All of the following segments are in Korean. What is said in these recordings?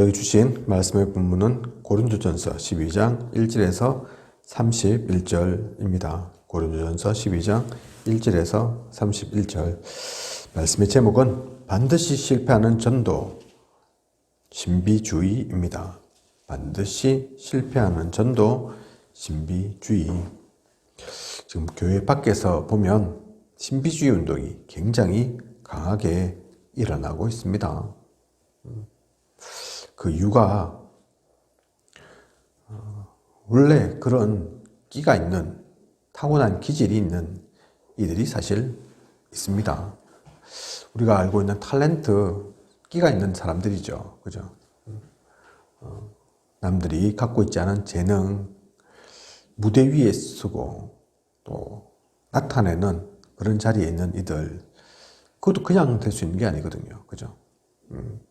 오늘 주신 말씀의 본문은 고린도전서 12장 1절에서 31절입니다. 고린도전서 12장 1절에서 31절. 말씀의 제목은 반드시 실패하는 전도 신비주의입니다. 반드시 실패하는 전도 신비주의. 지금 교회 밖에서 보면 신비주의 운동이 굉장히 강하게 일어나고 있습니다. 그 이유가 어, 원래 그런 끼가 있는 타고난 기질이 있는 이들이 사실 있습니다. 우리가 알고 있는 탤런트 끼가 있는 사람들이죠. 그죠? 어, 남들이 갖고 있지 않은 재능, 무대 위에 서고 또 나타내는 그런 자리에 있는 이들, 그것도 그냥 될 수 있는 게 아니거든요. 그죠? 음.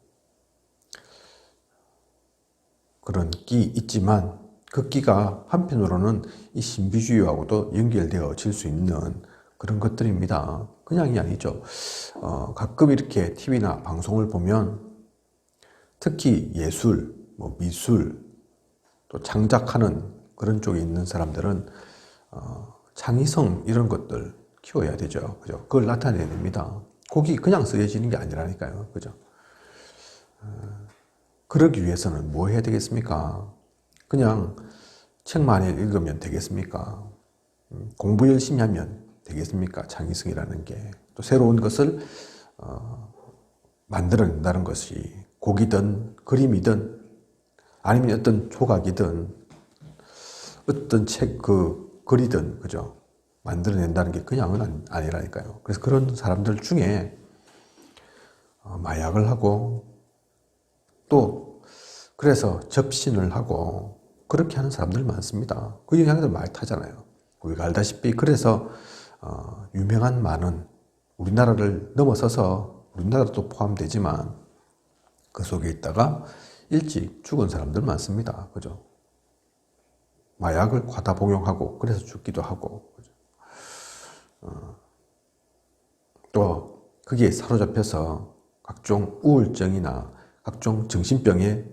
그런 끼 있지만 그 끼가 한편으로는 이 신비주의하고도 연결되어질 수 있는 그런 것들입니다. 그냥이 아니죠. 어, 가끔 이렇게 TV나 방송을 보면 특히 예술, 뭐 미술, 또 창작하는 그런 쪽에 있는 사람들은 어, 창의성 이런 것들 키워야 되죠. 그죠? 그걸 나타내야 됩니다. 곡이 그냥 쓰여지는 게 아니라니까요. 그죠? 어, 그러기 위해서는 뭐 해야 되겠습니까? 그냥 책만 읽으면 되겠습니까? 음, 공부 열심히 하면 되겠습니까? 창의성이라는 게. 또 새로운 것을 어, 만들어낸다는 것이 곡이든 그림이든 아니면 어떤 조각이든 어떤 책 그 글이든 그죠? 만들어낸다는 게 그냥은 아니라니까요. 그래서 그런 사람들 중에 어, 마약을 하고 또 그래서 접신을 하고 그렇게 하는 사람들 많습니다. 그 영향들 많이 타잖아요. 우리가 알다시피 그래서 어, 유명한 많은 우리나라를 넘어서서 우리나라도 포함되지만 그 속에 있다가 일찍 죽은 사람들 많습니다. 그죠? 마약을 과다 복용하고 그래서 죽기도 하고 그죠? 어, 또 그게 사로잡혀서 각종 우울증이나 각종 정신병에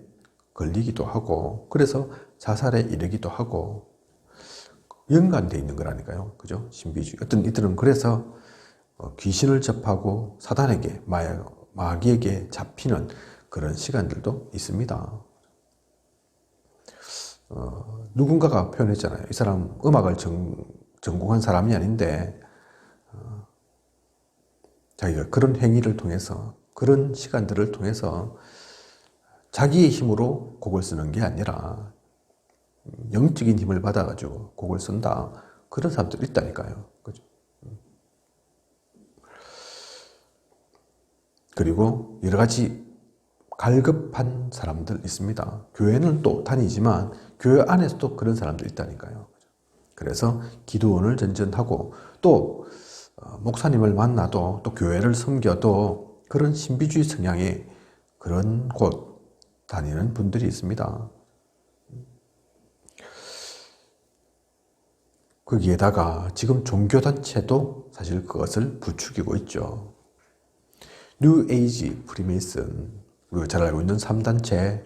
걸리기도 하고 그래서 자살에 이르기도 하고 연관되어 있는 거라니까요. 그죠? 신비주의. 어떤 이들은 그래서 어, 귀신을 접하고 사단에게 마귀에게 잡히는 그런 시간들도 있습니다. 어, 누군가가 표현했잖아요. 이 사람 음악을 전, 전공한 사람이 아닌데 어, 자기가 그런 행위를 통해서 그런 시간들을 통해서 자기의 힘으로 곡을 쓰는 게 아니라 영적인 힘을 받아가지고 곡을 쓴다. 그런 사람들 있다니까요. 그죠? 그리고 여러 가지 갈급한 사람들 있습니다. 교회는 또 다니지만 교회 안에서도 그런 사람들 있다니까요. 그래서 기도원을 전전하고 또 어, 목사님을 만나도 또 교회를 섬겨도 그런 신비주의 성향의 그런 곳 다니는 분들이 있습니다. 거기에다가 지금 종교단체도 사실 그것을 부추기고 있죠. 뉴 에이지, 프리메이슨, 우리가 잘 알고 있는 3단체,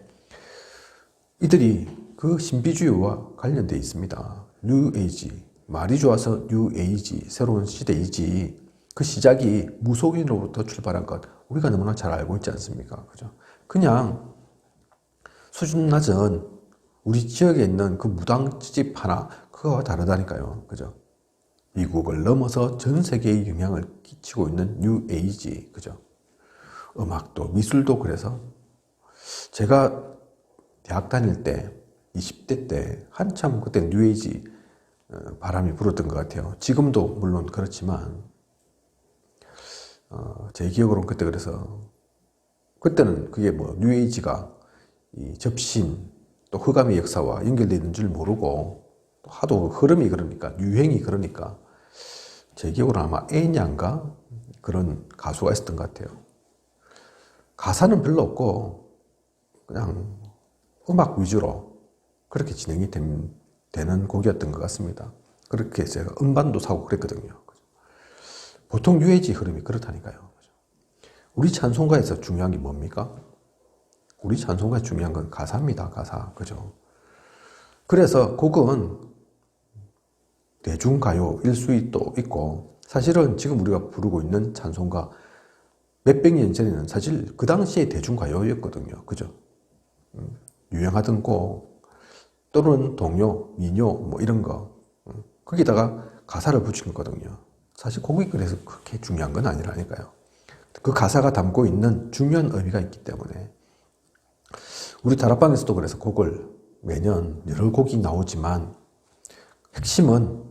이들이 그 신비주의와 관련되어 있습니다. 뉴 에이지, 말이 좋아서 뉴 에이지, 새로운 시대이지, 그 시작이 무속인으로부터 출발한 것, 우리가 너무나 잘 알고 있지 않습니까? 그죠? 그냥 수준 낮은 우리 지역에 있는 그 무당집 하나 그거와 다르다니까요. 그죠? 미국을 넘어서 전 세계에 영향을 끼치고 있는 뉴 에이지. 그죠? 음악도 미술도 그래서 제가 대학 다닐 때 20대 때 한참 그때 뉴 에이지 어, 바람이 불었던 것 같아요. 지금도 물론 그렇지만 어, 제 기억으로는 그때 그래서 그때는 그게 뭐 뉴에이지가 이 접신 또 흑암의 역사와 연결되어 있는 줄 모르고 또 하도 흐름이 그러니까 유행이 그러니까 제 기억으로 아마 애냐인가 그런 가수가 있었던 것 같아요. 가사는 별로 없고 그냥 음악 위주로 그렇게 진행이 된, 되는 곡이었던 것 같습니다. 그렇게 제가 음반도 사고 그랬거든요. 보통 유해지 흐름이 그렇다니까요. 우리 찬송가에서 중요한 게 뭡니까? 우리 찬송가 중요한 건 가사입니다. 가사. 그죠? 그래서 곡은 대중가요일 수도 있고 사실은 지금 우리가 부르고 있는 찬송가 몇백 년 전에는 사실 그 당시에 대중가요였거든요. 그죠? 음, 유행하던 곡 또는 동요, 민요 뭐 이런 거 음, 거기다가 가사를 붙인 거거든요. 사실 곡이 그래서 그렇게 중요한 건 아니라니까요. 그 가사가 담고 있는 중요한 의미가 있기 때문에 우리 다락방에서도 그래서 곡을 매년 여러 곡이 나오지만 핵심은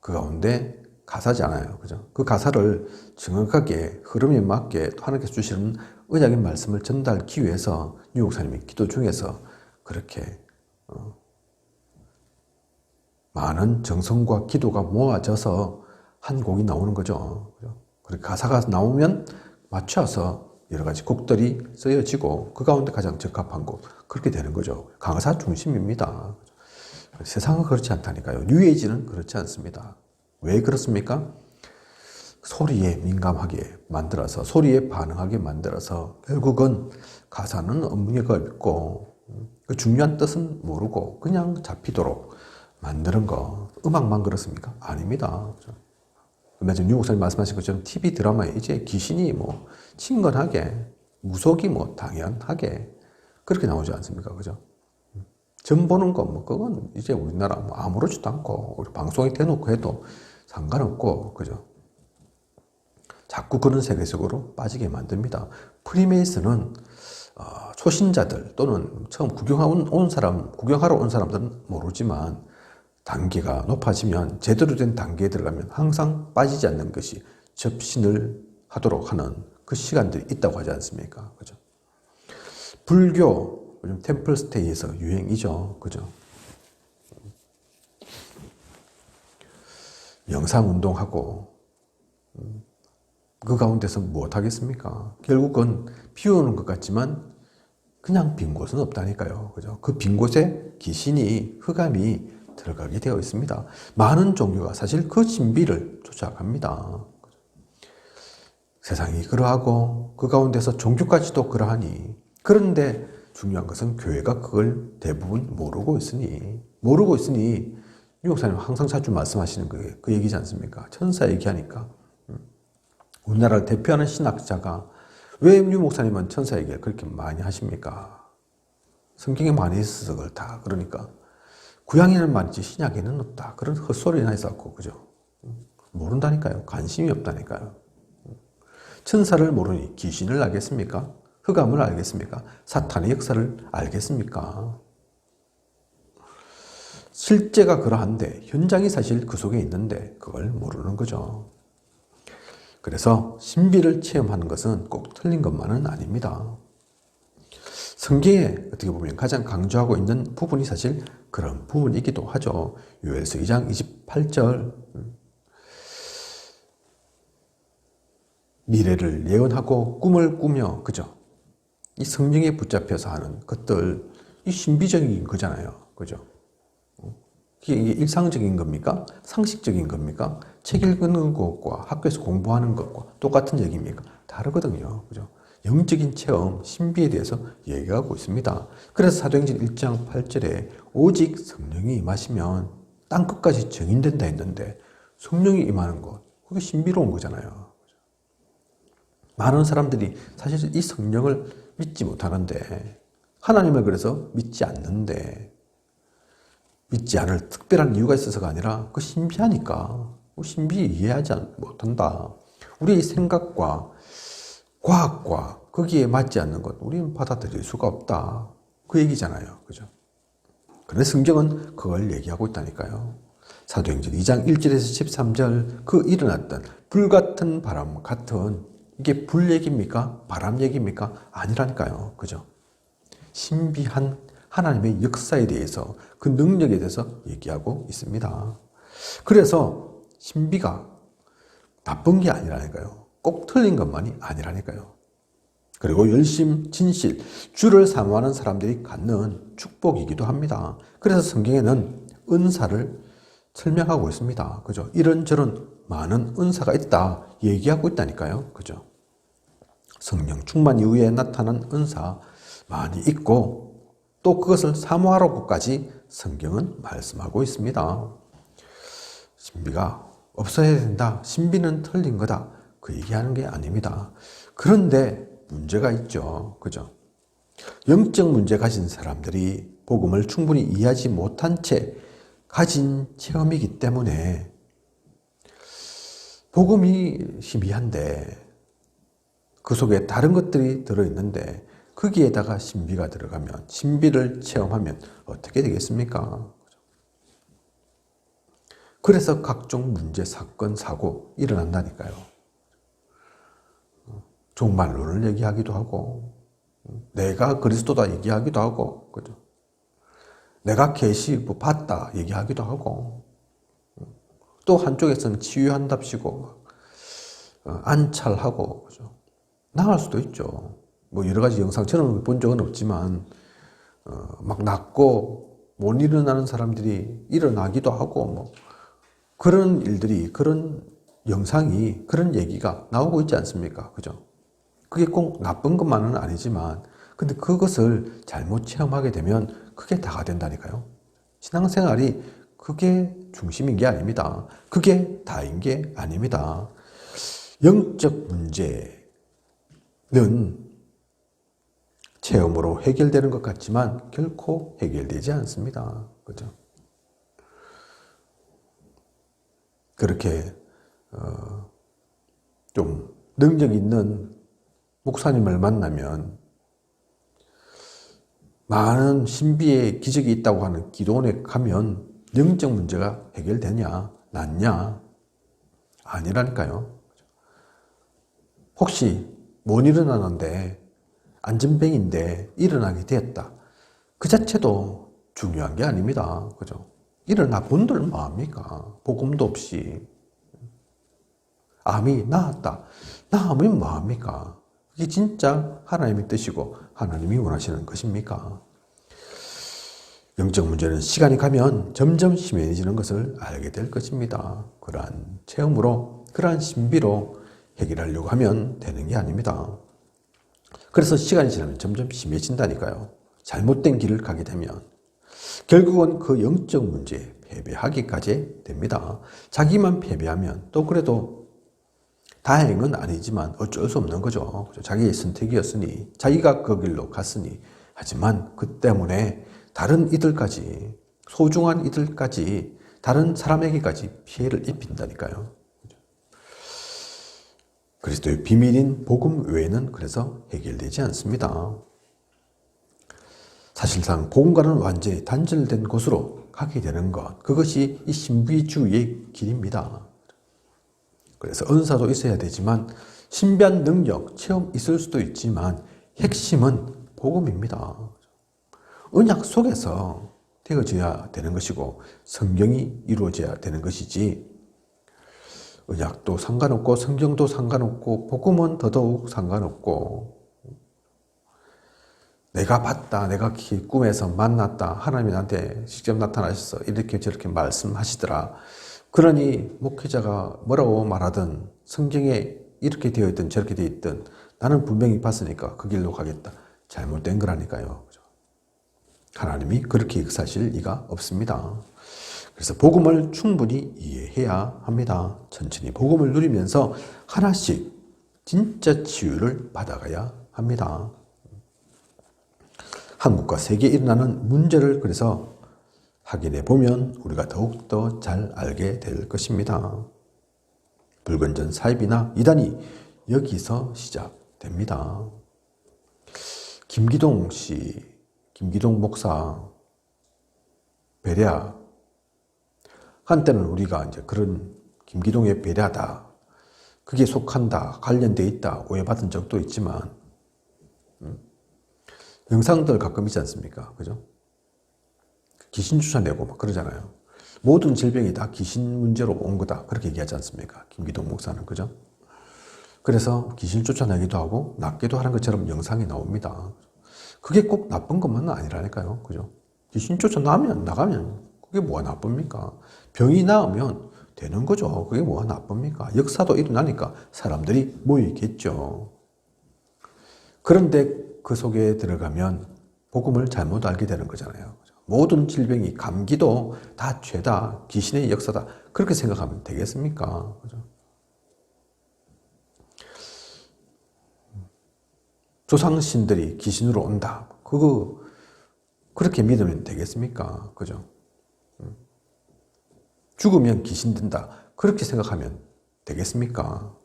그 가운데 가사잖아요. 그죠? 그 가사를 정확하게 흐름에 맞게 하나님께서 주시는 의적인 말씀을 전달하기 위해서 유목사님이 기도 중에서 그렇게 어, 많은 정성과 기도가 모아져서 한 곡이 나오는 거죠. 그리고 가사가 나오면 맞춰서 여러 가지 곡들이 쓰여지고 그 가운데 가장 적합한 곡 그렇게 되는 거죠. 가사 중심입니다. 세상은 그렇지 않다니까요. 뉴에이지는 그렇지 않습니다. 왜 그렇습니까? 소리에 민감하게 만들어서 소리에 반응하게 만들어서 결국은 가사는 의미가 없고 그 중요한 뜻은 모르고 그냥 잡히도록 만드는 거 음악만 그렇습니까? 아닙니다. 근데 지금 유 목사님 말씀하신 것처럼 TV 드라마에 이제 귀신이 뭐 친근하게 무속이 뭐 당연하게 그렇게 나오지 않습니까? 그죠? 점 보는 거, 뭐, 그건 이제 우리나라 뭐 아무렇지도 않고, 우리 방송에 대놓고 해도 상관없고, 그죠? 자꾸 그런 세계 속으로 빠지게 만듭니다. 프리메이슨은 어, 초신자들 또는 처음 구경하러 온 사람, 구경하러 온 사람들은 모르지만 단계가 높아지면 제대로 된 단계에 들어가면 항상 빠지지 않는 것이 접신을 하도록 하는 그 시간들이 있다고 하지 않습니까? 그죠? 불교, 요즘 템플스테이에서 유행이죠. 그죠? 영상 운동하고, 음, 그 가운데서 무엇 하겠습니까? 결국은 비우는 것 같지만 그냥 빈 곳은 없다니까요. 그죠? 그 빈 곳에 귀신이, 흑암이 들어가게 되어 있습니다. 많은 종교가 사실 그 신비를 쫓아갑니다. 세상이 그러하고 그 가운데서 종교까지도 그러하니 그런데 중요한 것은 교회가 그걸 대부분 모르고 있으니 모르고 있으니 유목사님 항상 자주 말씀하시는 그, 그 얘기지 않습니까? 천사 얘기하니까 음. 우리나라를 대표하는 신학자가 왜 유목사님은 천사 얘기를 그렇게 많이 하십니까? 성경에 많이 있어서 그렇다. 그러니까 구약에는 많지 신약에는 없다. 그런 헛소리나 있었고 그죠? 음. 모른다니까요. 관심이 없다니까요. 음. 천사를 모르니 귀신을 알겠습니까? 흑암을 알겠습니까? 사탄의 역사를 알겠습니까? 실제가 그러한데 현장이 사실 그 속에 있는데 그걸 모르는 거죠. 그래서 신비를 체험하는 것은 꼭 틀린 것만은 아닙니다. 성경에 어떻게 보면 가장 강조하고 있는 부분이 사실 그런 부분이기도 하죠. 요엘서 2장 28절 미래를 예언하고 꿈을 꾸며 그죠? 이 성령에 붙잡혀서 하는 것들 이 신비적인 거잖아요. 그죠? 이게 일상적인 겁니까? 상식적인 겁니까? 책 읽는 것과 학교에서 공부하는 것과 똑같은 얘기입니까? 다르거든요. 그죠? 영적인 체험, 신비에 대해서 얘기하고 있습니다. 그래서 사도행전 1장 8절에 오직 성령이 임하시면 땅 끝까지 정인된다 했는데 성령이 임하는 것, 그게 신비로운 거잖아요. 많은 사람들이 사실 이 성령을 믿지 못하는데 하나님을 그래서 믿지 않는데 믿지 않을 특별한 이유가 있어서가 아니라 그 신비하니까 그 신비 이해하지 못한다. 우리의 생각과 과학과 거기에 맞지 않는 것 우리는 받아들일 수가 없다. 그 얘기잖아요. 그죠? 그런데 성경은 그걸 얘기하고 있다니까요. 사도행전 2장 1절에서 13절 그 일어났던 불같은 바람 같은 이게 불 얘기입니까? 바람 얘기입니까? 아니라니까요. 그죠? 신비한 하나님의 역사에 대해서 그 능력에 대해서 얘기하고 있습니다. 그래서 신비가 나쁜 게 아니라니까요. 꼭 틀린 것만이 아니라니까요. 그리고 열심, 진실, 주를 사모하는 사람들이 갖는 축복이기도 합니다. 그래서 성경에는 은사를 설명하고 있습니다. 그죠? 이런저런 많은 은사가 있다 얘기하고 있다니까요. 그죠? 성령 충만 이후에 나타난 은사 많이 있고 또 그것을 사모하라고까지 성경은 말씀하고 있습니다. 신비가 없어야 된다. 신비는 틀린 거다. 그 얘기하는 게 아닙니다. 그런데 문제가 있죠. 그죠? 영적 문제 가진 사람들이 복음을 충분히 이해하지 못한 채 가진 체험이기 때문에 복음이 희미한데 그 속에 다른 것들이 들어있는데 거기에다가 신비가 들어가면 신비를 체험하면 어떻게 되겠습니까? 그래서 각종 문제, 사건, 사고 일어난다니까요. 종말론을 얘기하기도 하고 내가 그리스도다 얘기하기도 하고 그죠? 내가 계시고 봤다 얘기하기도 하고 또 한쪽에서는 치유한답시고 어, 안찰하고 그죠? 나갈 수도 있죠. 뭐 여러 가지 영상 저는 본 적은 없지만 어, 막 낫고 못 일어나는 사람들이 일어나기도 하고 뭐 그런 일들이 그런 영상이 그런 얘기가 나오고 있지 않습니까? 그죠? 그게 꼭 나쁜 것만은 아니지만 근데 그것을 잘못 체험하게 되면 그게 다가 된다니까요. 신앙생활이 그게 중심인 게 아닙니다. 그게 다인 게 아닙니다. 영적 문제는 체험으로 해결되는 것 같지만 결코 해결되지 않습니다. 그죠? 그렇게 어, 좀 능력 있는 목사님을 만나면 많은 신비의 기적이 있다고 하는 기도원에 가면 영적 문제가 해결되냐, 낫냐? 아니라니까요. 혹시 못 일어나는데 안전뱅인데 일어나게 되었다. 그 자체도 중요한 게 아닙니다. 그죠? 일어나 본들 뭐합니까? 복음도 없이. 암이 나았다. 나으면 뭐합니까? 그게 진짜 하나님의 뜻이고 하나님이 원하시는 것입니까? 영적 문제는 시간이 가면 점점 심해지는 것을 알게 될 것입니다. 그러한 체험으로, 그러한 신비로 해결하려고 하면 되는 게 아닙니다. 그래서 시간이 지나면 점점 심해진다니까요. 잘못된 길을 가게 되면. 결국은 그 영적 문제에 패배하기까지 됩니다. 자기만 패배하면 또 그래도 다행은 아니지만 어쩔 수 없는 거죠. 자기의 선택이었으니, 자기가 그 길로 갔으니. 하지만 그 때문에 다른 이들까지, 소중한 이들까지, 다른 사람에게까지 피해를 입힌다니까요. 그리스도의 비밀인 복음 외에는 그래서 해결되지 않습니다. 사실상 복음과는 완전히 단절된 곳으로 가게 되는 것, 그것이 이 신비주의의 길입니다. 그래서 은사도 있어야 되지만 신비한 능력, 체험 있을 수도 있지만 핵심은 복음입니다. 언약 속에서 되어져야 되는 것이고 성경이 이루어져야 되는 것이지 언약도 상관없고 성경도 상관없고 복음은 더더욱 상관없고 내가 봤다, 내가 꿈에서 만났다, 하나님이 나한테 직접 나타나셔서 이렇게 저렇게 말씀하시더라. 그러니 목회자가 뭐라고 말하든 성경에 이렇게 되어 있든 저렇게 되어 있든 나는 분명히 봤으니까 그 길로 가겠다. 잘못된 거라니까요. 하나님이 그렇게 역사하실 리가 없습니다. 그래서 복음을 충분히 이해해야 합니다. 천천히 복음을 누리면서 하나씩 진짜 치유를 받아가야 합니다. 한국과 세계에 일어나는 문제를 그래서 확인해 보면 우리가 더욱더 잘 알게 될 것입니다. 불건전 사입이나 이단이 여기서 시작됩니다. 김기동 씨, 김기동 목사, 베레아. 한때는 우리가 이제 그런 김기동의 베레아다. 그게 속한다, 관련돼 있다, 오해받은 적도 있지만, 음, 영상들 가끔 있지 않습니까? 그죠? 귀신 쫓아내고 막 그러잖아요. 모든 질병이 다 귀신 문제로 온 거다. 그렇게 얘기하지 않습니까? 김기동 목사는. 그죠? 그래서 귀신 쫓아내기도 하고 낫기도 하는 것처럼 영상이 나옵니다. 그게 꼭 나쁜 것만은 아니라니까요. 그죠? 귀신 쫓아나면, 나가면 그게 뭐가 나쁩니까? 병이 나으면 되는 거죠. 그게 뭐가 나쁩니까? 역사도 일어나니까 사람들이 모이겠죠. 그런데 그 속에 들어가면 복음을 잘못 알게 되는 거잖아요. 모든 질병이 감기도 다 죄다, 귀신의 역사다. 그렇게 생각하면 되겠습니까? 그죠? 조상신들이 귀신으로 온다. 그거 그렇게 믿으면 되겠습니까? 그죠? 음. 죽으면 귀신 된다. 그렇게 생각하면 되겠습니까?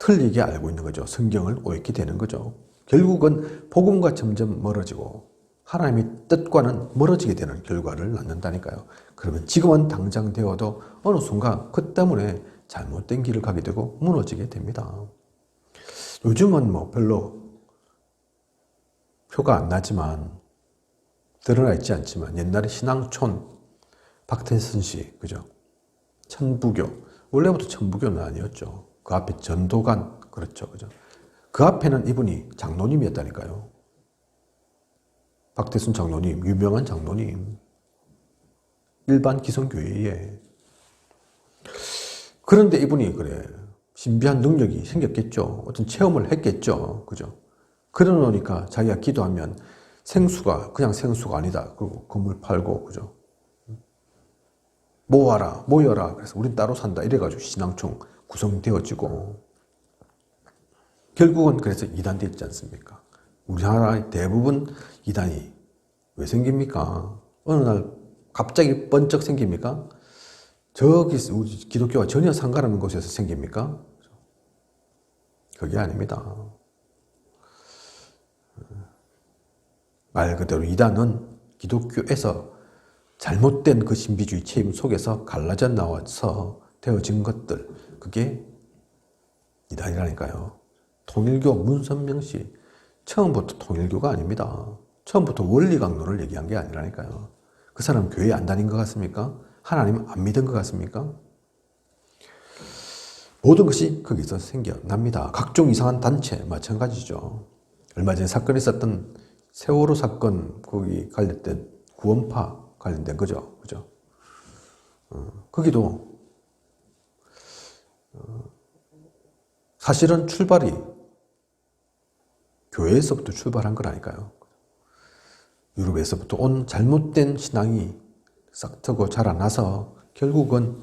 틀리게 알고 있는 거죠. 성경을 오익게 되는 거죠. 결국은 복음과 점점 멀어지고 하나님의 뜻과는 멀어지게 되는 결과를 낳는다니까요. 그러면 지금은 당장 되어도 어느 순간 그 때문에 잘못된 길을 가게 되고 무너지게 됩니다. 요즘은 뭐 별로 표가 안 나지만 드러나 있지 않지만 옛날에 신앙촌 박태선 씨 그죠? 천부교 원래부터 천부교는 아니었죠. 그 앞에 전도관 그렇죠 그죠? 그 앞에는 이분이 장로님이었다니까요. 박태순 장로님 유명한 장로님 일반 기성교회에 그런데 이분이 그래 신비한 능력이 생겼겠죠. 어떤 체험을 했겠죠. 그죠? 그러놓으니까 자기가 기도하면 생수가 그냥 생수가 아니다. 그리고 건물 팔고, 그죠? 모아라, 모여라. 그래서 우린 따로 산다. 이래가지고 신앙총 구성되어지고. 결국은 그래서 이단 됐지 않습니까? 우리나라의 대부분 이단이 왜 생깁니까? 어느 날 갑자기 번쩍 생깁니까? 저기 기독교와 전혀 상관없는 곳에서 생깁니까? 그게 아닙니다. 말 그대로 이단은 기독교에서 잘못된 그 신비주의 체임 속에서 갈라져 나와서 되어진 것들, 그게 이단이라니까요. 통일교 문선명 씨, 처음부터 통일교가 아닙니다. 처음부터 원리 강론을 얘기한 게 아니라니까요. 그 사람 교회 안 다닌 것 같습니까? 하나님 안 믿은 것 같습니까? 모든 것이 거기서 생겨납니다. 각종 이상한 단체 마찬가지죠. 얼마 전에 사건이 있었던 세월호 사건 거기 관련된 구원파 관련된 거죠. 그죠? 어, 거기도 어, 사실은 출발이 교회에서부터 출발한 거라니까요. 유럽에서부터 온 잘못된 신앙이 싹트고 자라나서 결국은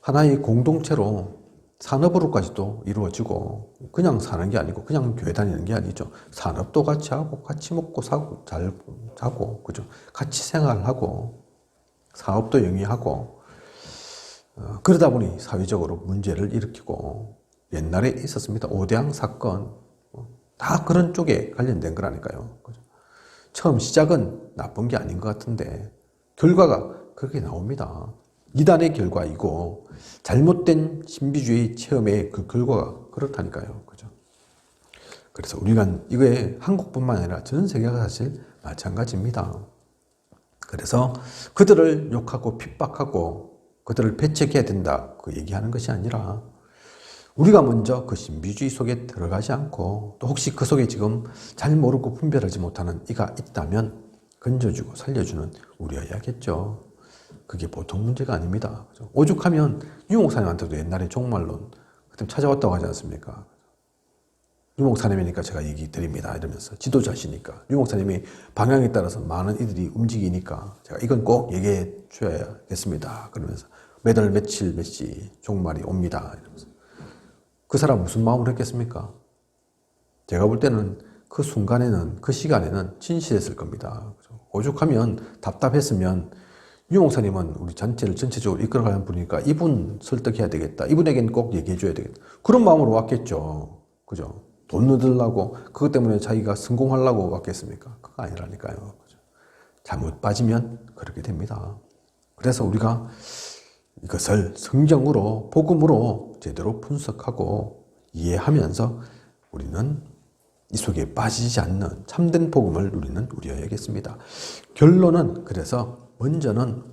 하나의 공동체로 산업으로까지도 이루어지고 그냥 사는 게 아니고 그냥 교회 다니는 게 아니죠. 산업도 같이 하고 같이 먹고 사고 잘 자고 그죠. 같이 생활하고 사업도 영위하고 어, 그러다 보니 사회적으로 문제를 일으키고 옛날에 있었습니다. 오대양 사건 어, 다 그런 쪽에 관련된 거라니까요. 그죠? 처음 시작은 나쁜 게 아닌 것 같은데 결과가 그렇게 나옵니다. 이단의 결과이고 잘못된 신비주의 체험의 그 결과가 그렇다니까요. 그죠? 그래서 우리가 이거에 한국뿐만 아니라 전 세계가 사실 마찬가지입니다. 그래서 그들을 욕하고 핍박하고 그들을 배척해야 된다. 그 얘기하는 것이 아니라 우리가 먼저 그 신비주의 속에 들어가지 않고 또 혹시 그 속에 지금 잘 모르고 분별하지 못하는 이가 있다면 건져주고 살려주는 우리여야겠죠. 그게 보통 문제가 아닙니다. 오죽하면 유목사님한테도 옛날에 종말론 그때 찾아왔다고 하지 않습니까? 유목사님이니까 제가 얘기 드립니다. 이러면서 지도자시니까 유목사님이 방향에 따라서 많은 이들이 움직이니까 제가 이건 꼭 얘기해 줘야겠습니다. 그러면서 매달 며칠 몇시 종말이 옵니다. 이러면서 그 사람 무슨 마음으로 했겠습니까? 제가 볼 때는 그 순간에는 그 시간에는 진실했을 겁니다. 오죽하면 답답했으면 유 목사님은 우리 전체를 전체적으로 이끌어가는 분이니까 이분 설득해야 되겠다. 이분에겐 꼭 얘기해줘야 되겠다. 그런 마음으로 왔겠죠. 그죠? 돈 얻으려고, 그것 때문에 자기가 성공하려고 왔겠습니까? 그거 아니라니까요. 그죠? 잘못 빠지면 그렇게 됩니다. 그래서 우리가 이것을 성경으로, 복음으로 제대로 분석하고 이해하면서 우리는 이 속에 빠지지 않는 참된 복음을 우리는 누려야겠습니다. 결론은 그래서 먼저는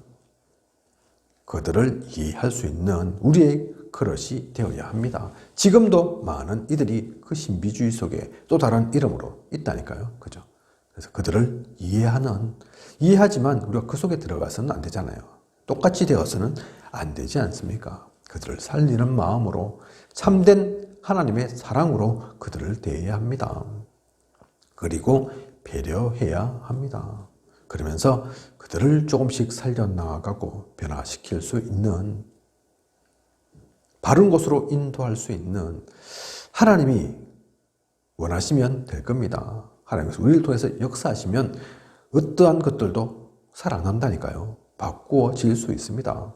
그들을 이해할 수 있는 우리의 그릇이 되어야 합니다. 지금도 많은 이들이 그 신비주의 속에 또 다른 이름으로 있다니까요. 그죠? 그래서 그들을 이해하는, 이해하지만 우리가 그 속에 들어가서는 안 되잖아요. 똑같이 되어서는 안 되지 않습니까? 그들을 살리는 마음으로 참된 하나님의 사랑으로 그들을 대해야 합니다. 그리고 배려해야 합니다. 그러면서 그들을 조금씩 살려나가고 변화시킬 수 있는 바른 곳으로 인도할 수 있는 하나님이 원하시면 될 겁니다. 하나님께서 우리를 통해서 역사하시면 어떠한 것들도 살아난다니까요. 바꾸어질 수 있습니다.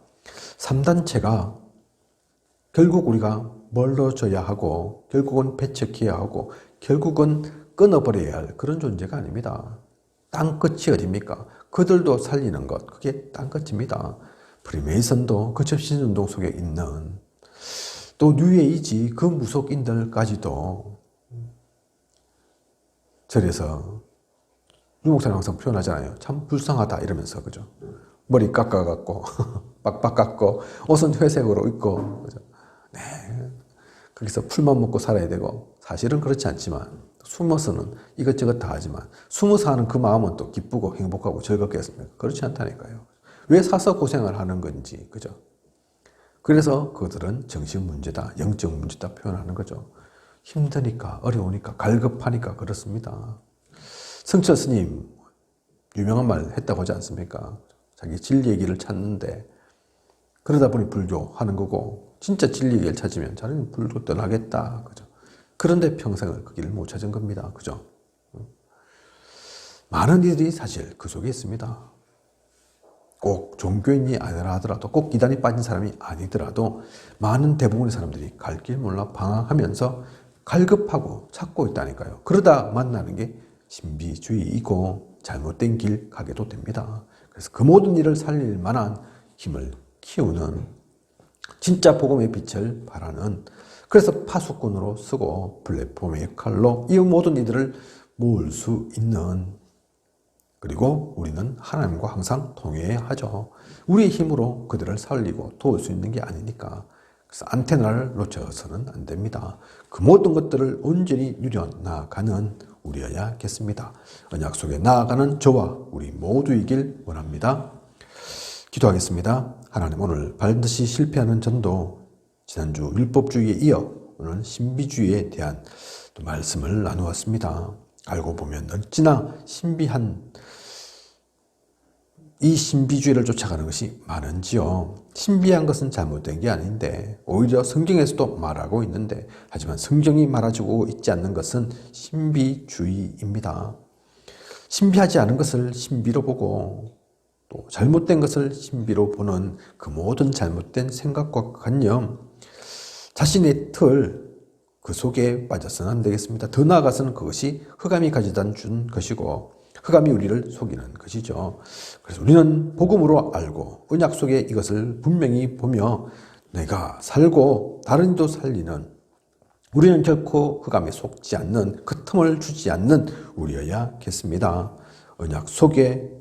3단체가 결국 우리가 멀어져야 하고 결국은 배척해야 하고 결국은 끊어버려야 할 그런 존재가 아닙니다. 땅끝이 어딥니까? 그들도 살리는 것, 그게 땅끝입니다. 프리메이선도 그 접신운동 속에 있는 또 뉴에이지 그 무속인들까지도 절에서 유목사는 항상 표현하잖아요. 참 불쌍하다 이러면서 그죠. 머리 깎아갖고 빡빡 깎고 옷은 회색으로 입고 그죠. 네. 거기서 풀만 먹고 살아야 되고 사실은 그렇지 않지만 숨어서는 이것저것 다 하지만 숨어서 하는 그 마음은 또 기쁘고 행복하고 즐겁게 했습니까? 그렇지 않다니까요. 왜 사서 고생을 하는 건지 그죠. 그래서 그들은 정신 문제다, 영적 문제다 표현하는 거죠. 힘드니까, 어려우니까, 갈급하니까 그렇습니다. 성철 스님, 유명한 말 했다고 하지 않습니까? 자기 진리 얘기를 찾는데, 그러다 보니 불교하는 거고, 진짜 진리 얘기를 찾으면 자기는 불교 떠나겠다. 그죠? 그런데 평생을 그 길을 못 찾은 겁니다. 그죠? 많은 이들이 사실 그 속에 있습니다. 꼭 종교인이 아니라 하더라도 꼭 이단이 빠진 사람이 아니더라도 많은 대부분의 사람들이 갈 길 몰라 방황하면서 갈급하고 찾고 있다니까요. 그러다 만나는 게 신비주의이고 잘못된 길 가게도 됩니다. 그래서 그 모든 일을 살릴 만한 힘을 키우는 진짜 복음의 빛을 바라는 그래서 파수꾼으로 쓰고 플랫폼의 역할로 이 모든 이들을 모을 수 있는 그리고 우리는 하나님과 항상 동의해야 하죠. 우리의 힘으로 그들을 살리고 도울 수 있는 게 아니니까. 그래서 안테나를 놓쳐서는 안 됩니다. 그 모든 것들을 온전히 누려나가는 우리여야겠습니다. 언약 속에 나아가는 저와 우리 모두이길 원합니다. 기도하겠습니다. 하나님 오늘 반드시 실패하는 전도 지난주 율법주의에 이어 오늘 신비주의에 대한 또 말씀을 나누었습니다. 알고 보면 어찌나 신비한 이 신비주의를 쫓아가는 것이 많은지요. 신비한 것은 잘못된 게 아닌데 오히려 성경에서도 말하고 있는데 하지만 성경이 말해주고 있지 않는 것은 신비주의입니다. 신비하지 않은 것을 신비로 보고 또 잘못된 것을 신비로 보는 그 모든 잘못된 생각과 관념 자신의 틀 그 속에 빠져서는 안 되겠습니다. 더 나아가서는 그것이 흑암이 가져다 준 것이고 흑암이 우리를 속이는 것이죠. 그래서 우리는 복음으로 알고 언약 속에 이것을 분명히 보며 내가 살고 다른 이도 살리는 우리는 결코 흑암에 속지 않는 그 틈을 주지 않는 우리여야겠습니다. 언약 속에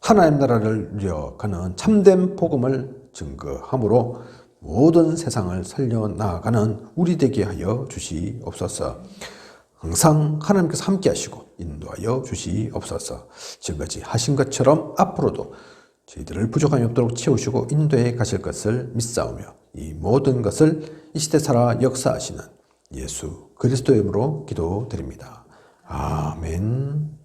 하나님 나라를 누려가는 참된 복음을 증거함으로 모든 세상을 살려 나가는 우리 되게 하여 주시옵소서. 항상 하나님께서 함께 하시고 인도하여 주시옵소서. 지금까지 하신 것처럼 앞으로도 저희들을 부족함이 없도록 채우시고 인도해 가실 것을 믿사오며 이 모든 것을 이 시대 살아 역사하시는 예수 그리스도의 이름으로 기도드립니다. 아멘.